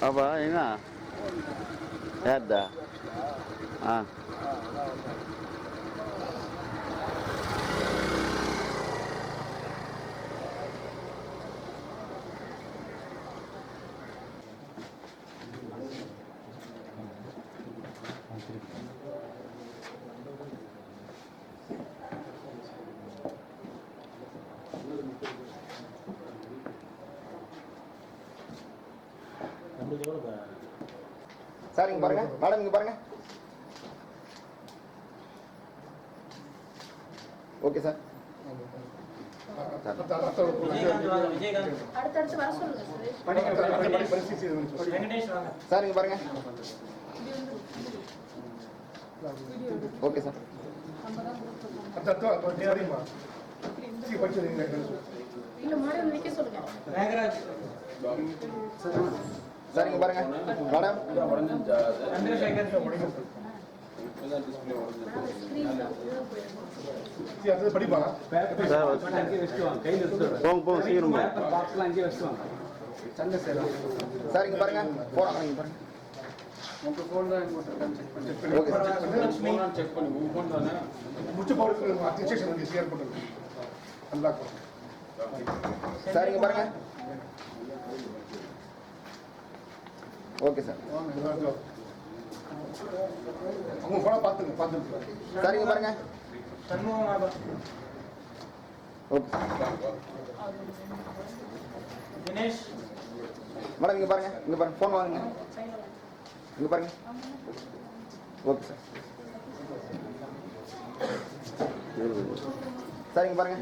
apa ini ada ah Thank you. Sir இங்க பாருங்க. Madam இங்க பாருங்க. Okay sir. சார் இங்க பாருங்க. Okay sir. இல்ல மாடல் நிக்க சொல்லுங்க. சரிங்க பாருங்க. மேடம்? படிப்பாங்க போங்க போங்க சீக்கிரம் சரிங்க பாருங்க. போறாங்க பாருங்க உங்க ஃபோன் தான் செக் பண்ணி உங்க ஃபோன் தானே முடிச்சு போடுறது அப்ளிகேஷன் வந்து ஷேர் பண்ணுங்க நல்லா சரிங்க பாருங்க. Okay sir. அவங்க போன பார்த்துங்க பார்த்துங்க. சார் இங்க பாருங்க. ஓகே தினேஷ். மேடம் இங்க பாருங்க. இங்க பாருங்க ஃபோன் வாங்குங்க. இங்க பாருங்க. Okay sir. சார் இங்க பாருங்க.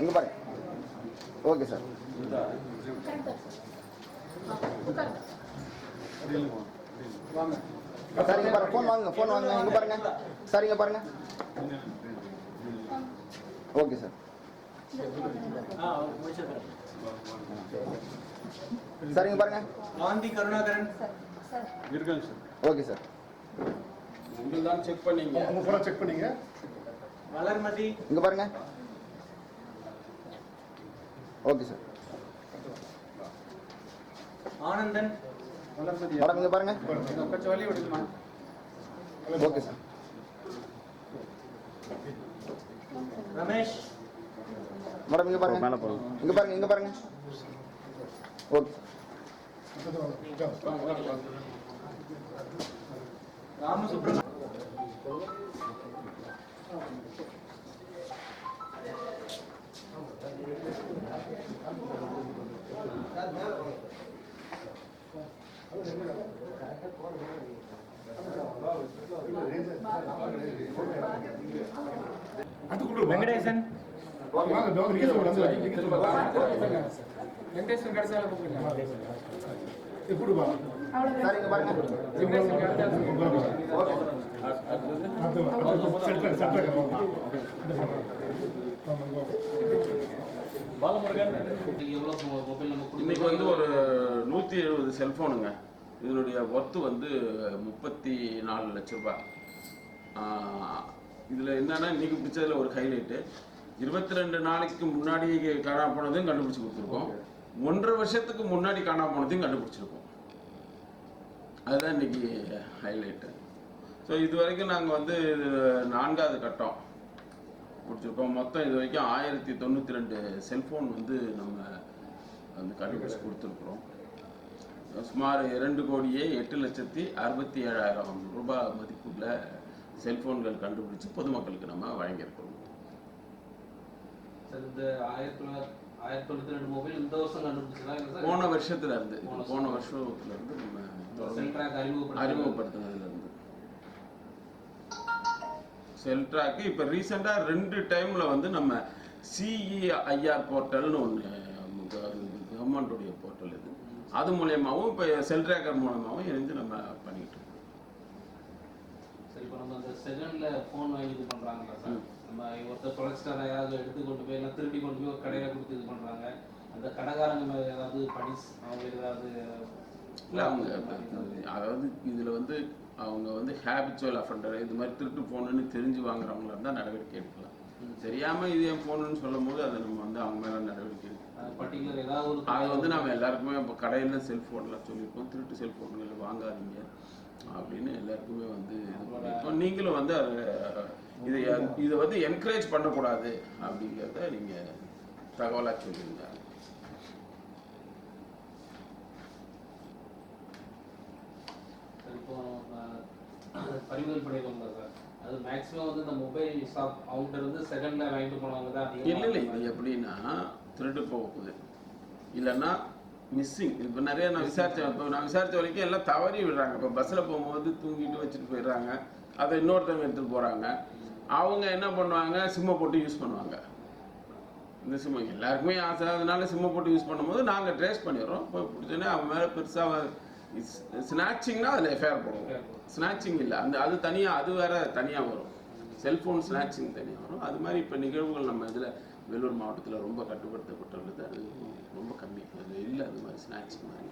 இங்க பாருங்க. Okay sir. உட்காருங்க சார் இங்க பாருங்க ஃபோன் வாங்குங்க ஃபோன் வாங்குங்க இங்க பாருங்க. சார் இங்க பாருங்க. ஓகே சார் ஆ முடிச்சிருக்கேன் சார் இங்க பாருங்க. காந்தி கருணாகரன். சார் இருக்காங்க சார் ஓகே சார் உங்களுக்கு தான் செக் பண்ணீங்க. அவங்க போன செக் பண்ணீங்க? வளர்மதி. இங்க பாருங்க. Okay sir Anandan. மேடம் இங்க பாருங்க. கொஞ்சம் வழி விடுமா ஓகே சார். ரமேஷ். மேடம் இங்க பாருங்க. மேலே போங்க இங்க பாருங்க இங்க பாருங்க. ஓகே. ராமசுப்ரமணியன் அது கொடு வெங்கடேசன் வாங்க வாங்க நீங்க சொல்லுங்க வெங்கடேஸ்வரன் கடைசியால கூப்பிடுங்க இது இன்னைக்கு வந்து ஒரு நூற்றி எழுபது செல்ஃபோனுங்க இதனுடைய ஒர்த்து வந்து முப்பத்தி நாலு லட்ச ரூபாய். இதில் என்னன்னா இன்னைக்கு பிடிச்சதில் ஒரு ஹைலைட்டு இருபத்தி ரெண்டு நாளைக்கு முன்னாடி காணா போனதையும் கண்டுபிடிச்சி கொடுத்துருக்கோம். ஒன்றரை வருஷத்துக்கு முன்னாடி காணா போனதையும் கண்டுபிடிச்சிருக்கோம். அதுதான் இன்னைக்கு ஹைலைட்டு ஸோ இது வரைக்கும் நாங்கள் வந்து நான்காவது கட்டம். முடிச்சிருக்கோம் மொத்தம் இது வரைக்கும் ஆயிரத்தி தொண்ணூற்றி ரெண்டு செல்ஃபோன் வந்து நம்ம வந்து கண்டுபிடிச்சு கொடுத்துருக்குறோம். சுமார் இரண்டு கோடியே எட்டு லட்சத்தி அறுபத்தி ஏழாயிரம் ரூபாய் மதிப்புள்ள செல்போன்கள் கண்டுபிடிச்சு பொதுமக்களுக்கு நம்ம வழங்கியிருக்கிறோம். சார் இந்த ஆயிரத்தி தொள்ளாயிரத்தி ஆயிரத்தி தொண்ணூத்தி ரெண்டு மொபைல் இந்த வருஷம் கண்டுபிடிச்சதா இல்ல சார்? போன வருஷத்துல இருந்து போன வருஷத்துல இருந்து நம்ம அறிமுகப்படுத்தினதுல இருந்து. செல்ட்ராக்கு இப்போ ரீசெண்டாக ரெண்டு டைமில் வந்து நம்ம சிஇஐஆர் போர்ட்டல்னு ஒன்று கவர்மெண்ட்டுடைய போர்ட்டல் இது. அது மூலியமாகவும் இப்போ செல்ட்ராக்கர் மூலமாகவும் இணைந்து நம்ம பண்ணிக்கிட்டு இருக்கோம். சரி இப்போ நம்ம அந்த செகண்ட்ல ஃபோன் வாங்கி இது பண்றாங்களா சார்? நம்ம ஒருத்தர் தொலைச்சிட்டாரா யாராவது எடுத்து கொண்டு போய் இல்லை திருடி கொண்டு போய் ஒரு கடையில கொடுத்து இது பண்றாங்க. அந்த கடைக்காரங்க மேல ஏதாவது படி அவங்க ஏதாவது இல்லை அவங்க அதாவது இதில் வந்து அவங்க வந்து ஹேபிச்சுவல் அஃபண்டர் இது மாதிரி திருட்டு ஃபோனுன்னு தெரிஞ்சு வாங்குறவங்களா இருந்தால் நடவடிக்கை எடுக்கலாம். தெரியாமல் இது என் ஃபோனுன்னு சொல்லும் போது அதை நம்ம வந்து அவங்க மேலே நடவடிக்கை எடுக்கலாம். அது வந்து நம்ம எல்லாருக்குமே இப்போ கடையில் செல்ஃபோன்லாம் சொல்லியிருக்கோம் திருட்டு செல்ஃபோன்கள் வாங்காதீங்க அப்படின்னு எல்லாருக்குமே வந்து இது பண்ணியிருக்கோம் நீங்களும் வந்து அதை இதை இதை வந்து என்கரேஜ் பண்ணக்கூடாது அப்படிங்கிறத நீங்கள் தகவலாக சொல்லியிருங்க இப்போ அஹ், பறிமுதல் சார். அது மேக்ஸிமம் வந்து இந்த மொபைல் ஷாப் அவங்ககிட்ட இருந்து செகண்ட்ல வாங்கிட்டு போனவங்க தான் இல்லை இல்லை இது எப்படின்னா திருட்டு போகுது. இல்லைன்னா மிஸ்ஸிங் இப்போ நிறைய நான் விசாரிச்சேன் இப்போ நான் விசாரிச்ச வரைக்கும் எல்லாம் தவறி விடுறாங்க. இப்போ பஸ்ஸில் போகும்போது தூங்கிட்டு வச்சுட்டு போயிடுறாங்க. அதை இன்னொருத்தவங்க எடுத்துகிட்டு போகிறாங்க அவங்க என்ன பண்ணுவாங்க? சிம்மை போட்டு யூஸ் பண்ணுவாங்க. இந்த சிம்மு எல்லாருக்குமே ஆசை. அதனால சிம்மை போட்டு யூஸ் பண்ணும்போது நாங்கள் ட்ரேஸ் பண்ணிடுறோம். இப்போ பிடிச்சோன்னே அவன் மேலே பெருசாக ஸ்நாச்சிங்னா அதில் எஃப்ஐஆர் போடுவோம் ஸ்நாச்சிங் இல்லை அந்த அது தனியாக அது வேற தனியாக வரும். செல்ஃபோன் ஸ்நாச்சிங் தனியாக வரும். அது மாதிரி இப்போ நிகழ்வுகள் நம்ம இதில் வேலூர் மாவட்டத்தில் ரொம்ப கட்டுப்படுத்தப்பட்டுள்ளது. அது ரொம்ப கம்மி. அது இல்லை அது மாதிரி ஸ்நாச்சிங் மாதிரி.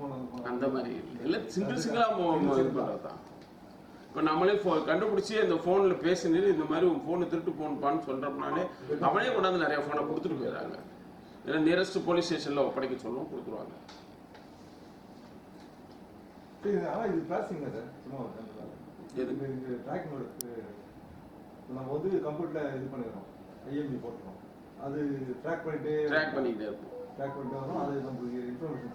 போன அந்த மாதிரி இல்லை. சிங்கிள் சிங்கிளாக இது பண்ணுறது தான் இப்போ நம்மளே ஃபோ கண்டுபிடிச்சி அந்த ஃபோனில் பேசினது இந்த மாதிரி உன் ஃபோனை திருட்டு ஃபோன்பான்னு சொல்கிறப்பனாலே அவனே கொண்டாந்து நிறைய ஃபோனை கொடுத்துட்டு போயிடுறாங்க. ஏன்னா நியரஸ்ட் போலீஸ் ஸ்டேஷனில் ஒப்படைக்க சொல்லுவோம் கொடுத்துருவாங்க. ஆனால் இது பிளாஸ்டிங் சார். சும்மா எது? இது இது ட்ராக் மோடு நம்ம வந்து கம்ப்யூட்டரில் இது பண்ணிடுறோம். ஐஎம்பி போட்டுறோம் அது ட்ராக் பண்ணிட்டு ட்ராக் பண்ணிக்கிட்டே இருப்போம் ட்ராக் பண்ணிட்டு வரோம். அது நமக்கு இன்ஃபர்மேஷன்